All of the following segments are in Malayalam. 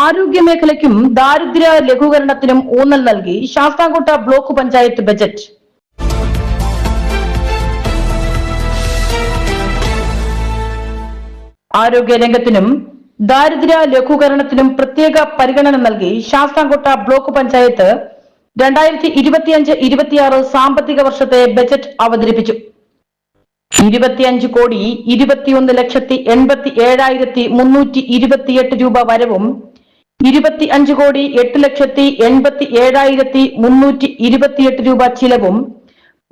ആരോഗ്യ മേഖലയ്ക്കും ദാരിദ്ര്യ ലഘൂകരണത്തിനും ഊന്നൽ നൽകി ശാസ്താംകോട്ട ബ്ലോക്ക് പഞ്ചായത്ത് ബജറ്റ്. ആരോഗ്യ രംഗത്തിനും ദാരിദ്ര്യ ലഘൂകരണത്തിനും പ്രത്യേക പരിഗണന നൽകി ശാസ്താംകോട്ട ബ്ലോക്ക് പഞ്ചായത്ത് രണ്ടായിരത്തി ഇരുപത്തിയഞ്ച് ഇരുപത്തിയാറ് സാമ്പത്തിക വർഷത്തെ ബജറ്റ് അവതരിപ്പിച്ചു. ഇരുപത്തിയഞ്ച് കോടി ഇരുപത്തിയൊന്ന് ലക്ഷത്തി എൺപത്തി ഏഴായിരത്തി മുന്നൂറ്റി ഇരുപത്തിയെട്ട് രൂപ വരവും ഇരുപത്തി അഞ്ച് കോടി എട്ട് ലക്ഷത്തി എൺപത്തി ഏഴായിരത്തി മുന്നൂറ്റി ഇരുപത്തിയെട്ട് രൂപ ചിലവും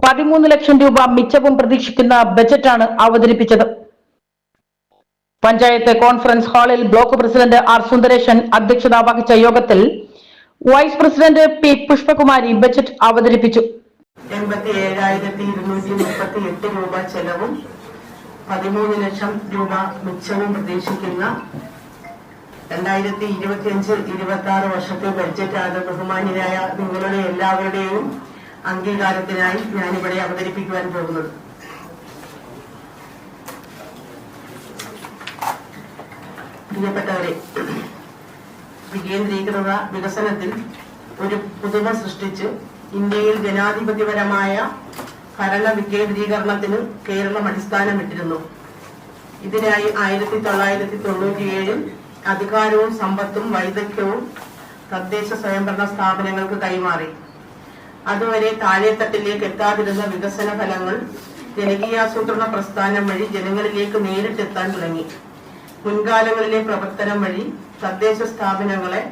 പതിമൂന്ന് ലക്ഷം രൂപ മിച്ചവും പ്രതീക്ഷിക്കുന്ന ബജറ്റാണ് അവതരിപ്പിച്ചത്. പഞ്ചായത്ത് കോൺഫറൻസ് ഹാളിൽ ബ്ലോക്ക് പ്രസിഡന്റ് ആർ സുന്ദരേശൻ അധ്യക്ഷത വഹിച്ച യോഗത്തിൽ vice president P Pushpakumari budget അവതരിപ്പിച്ചു. എൺപത്തി ഏഴായിരത്തി ഇരുന്നൂറ്റി മുപ്പത്തി എട്ട് രൂപ ചെലവും പതിമൂന്ന് ലക്ഷം രൂപ മിച്ചവും പ്രതീക്ഷിക്കുന്ന രണ്ടായിരത്തി ഇരുപത്തിയഞ്ച് ഇരുപത്തി ആറ് വർഷത്തെ ബഡ്ജറ്റാണ് ബഹുമാന്യരായ നിങ്ങളുടെ എല്ലാവരുടെയും അംഗീകാരത്തിനായി ഞാനിവിടെ അവതരിപ്പിക്കുവാൻ പോകുന്നത്. പ്രിയപ്പെട്ടവരെ വികേന്ദ്രീകൃത വികസനത്തിൽ ഒരു പുതുമ സൃഷ്ടിച്ച് ഇന്ത്യയിൽ ജനാധിപത്യപരമായ ഭരണ വികേന്ദ്രീകരണത്തിന് കേരളം അടിസ്ഥാനമിട്ടിരുന്നു. ഇതിനായി ആയിരത്തി തൊള്ളായിരത്തി തൊണ്ണൂറ്റിയേഴിൽ അധികാരവും സമ്പത്തും വൈദഗ്ധ്യവും തദ്ദേശ സ്വയംഭരണ സ്ഥാപനങ്ങൾക്ക് കൈമാറി. അതുവരെ താഴെത്തട്ടിലേക്ക് എത്താതിരുന്ന വികസന ഫലങ്ങൾ ജനകീയാസൂത്രണ പ്രസ്ഥാനം വഴി ജനങ്ങളിലേക്ക് നേരിട്ടെത്താൻ തുടങ്ങി. മുൻകാലങ്ങളിലെ പ്രവർത്തനം വഴി തദ്ദേശ സ്ഥാപനങ്ങളെ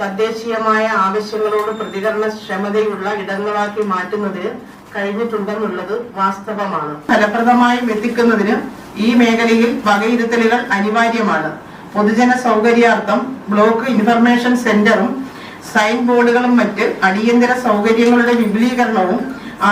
തദ്ദേശീയമായ ആവശ്യങ്ങളോട് പ്രതികരണ ക്ഷമതയുള്ള ഇടങ്ങളാക്കി മാറ്റുന്നതിന് കഴിഞ്ഞിട്ടുണ്ടെന്നുള്ളത് വാസ്തവമാണ്. ഫലപ്രദമായി എത്തിക്കുന്നതിന് ഈ മേഖലയിൽ വകയിരുത്തലുകൾ അനിവാര്യമാണ്. പൊതുജന സൗകര്യാർത്ഥം ബ്ലോക്ക് ഇൻഫർമേഷൻ സെന്ററും സൈൻ ബോർഡുകളും മറ്റ് അടിയന്തര സൗകര്യങ്ങളുടെ വിപുലീകരണവും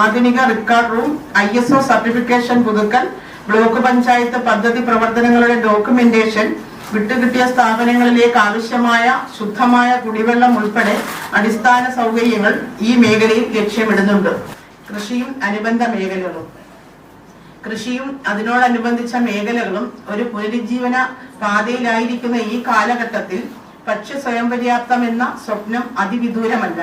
ആധുനിക record room I S O certification പുതുക്കൽ ബ്ലോക്ക് പഞ്ചായത്ത് പദ്ധതി പ്രവർത്തനങ്ങളുടെ ഡോക്യുമെന്റേഷൻ വിട്ടുകിട്ടിയ സ്ഥാപനങ്ങളിലേക്ക് ആവശ്യമായ ശുദ്ധമായ കുടിവെള്ളം ഉൾപ്പെടെ അടിസ്ഥാന സൗകര്യങ്ങൾ ഈ മേഖലയിൽ ലക്ഷ്യമിടുന്നുണ്ട്. കൃഷിയും അനുബന്ധ മേഖലകളും. കൃഷിയും അതിനോടനുബന്ധിച്ച മേഖലകളും ഒരു പുനരുജ്ജീവന പാതയിലായിരിക്കുന്ന ഈ കാലഘട്ടത്തിൽ ഭക്ഷ്യ സ്വയം പര്യാപ്തം എന്ന സ്വപ്നം അതിവിദൂരമല്ല.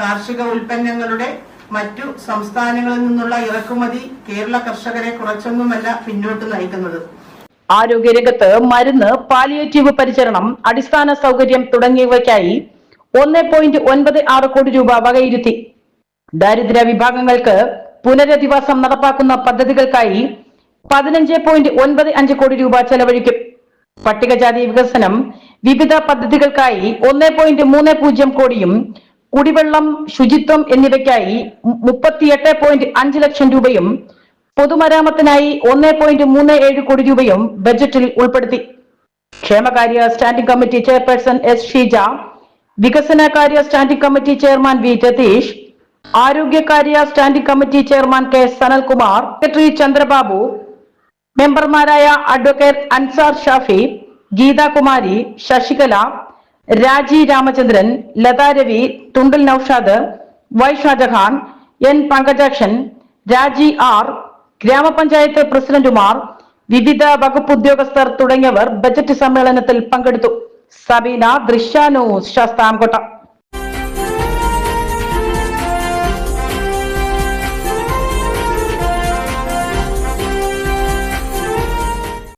കാർഷിക ഉൽപ്പന്നങ്ങളുടെ മറ്റു സംസ്ഥാനങ്ങളിൽ നിന്നുള്ള ഇറക്കുമതി കേരള കർഷകരെ കുറച്ചൊന്നുമല്ല പിന്നോട്ട് നയിക്കുന്നത്. ആരോഗ്യരംഗത്ത് മരുന്ന് പാലിയേറ്റീവ് പരിചരണം അടിസ്ഥാന സൗകര്യം തുടങ്ങിയവയ്ക്കായി ഒന്ന് പോയിന്റ് ഒൻപത് ആറ് കോടി രൂപ വകയിരുത്തി. ദാരിദ്ര്യ വിഭാഗങ്ങൾക്ക് പുനരധിവാസം നടപ്പാക്കുന്ന പദ്ധതികൾക്കായി പതിനഞ്ച് പോയിന്റ് ഒൻപത് അഞ്ച് കോടി രൂപ ചെലവഴിക്കും. പട്ടികജാതി വികസനം വിവിധ പദ്ധതികൾക്കായി ഒന്ന് പോയിന്റ് മൂന്ന് പൂജ്യം കോടിയും കുടിവെള്ളം ശുചിത്വം എന്നിവയ്ക്കായി മുപ്പത്തിയെട്ട് പോയിന്റ് അഞ്ച് ലക്ഷം രൂപയും പൊതുമരാമത്തിനായി ഒന്ന് പോയിന്റ് മൂന്ന് ഏഴ് കോടി രൂപയും ബജറ്റിൽ ഉൾപ്പെടുത്തി. ക്ഷേമകാര്യ standing committee chairperson S Sheeja വികസനകാര്യ standing committee chairman V Ratheesh ആരോഗ്യകാര്യ standing committee chairman K Sanalkumar secretary Chandrababu മെമ്പർമാരായ advocate Ansar Shafi Geethakumari Sasikala Raji Ramachandran Latha Ravi Thundal Noushad Y Shajahan N Pankajakshan Raji R grama panchayat പ്രസിഡന്റുമാർ വിവിധ വകുപ്പ് ഉദ്യോഗസ്ഥർ തുടങ്ങിയവർ ബജറ്റ് സമ്മേളനത്തിൽ പങ്കെടുത്തു. സബീന ദൃശ്യാനൂസ് ശാസ്താംകോട്ട.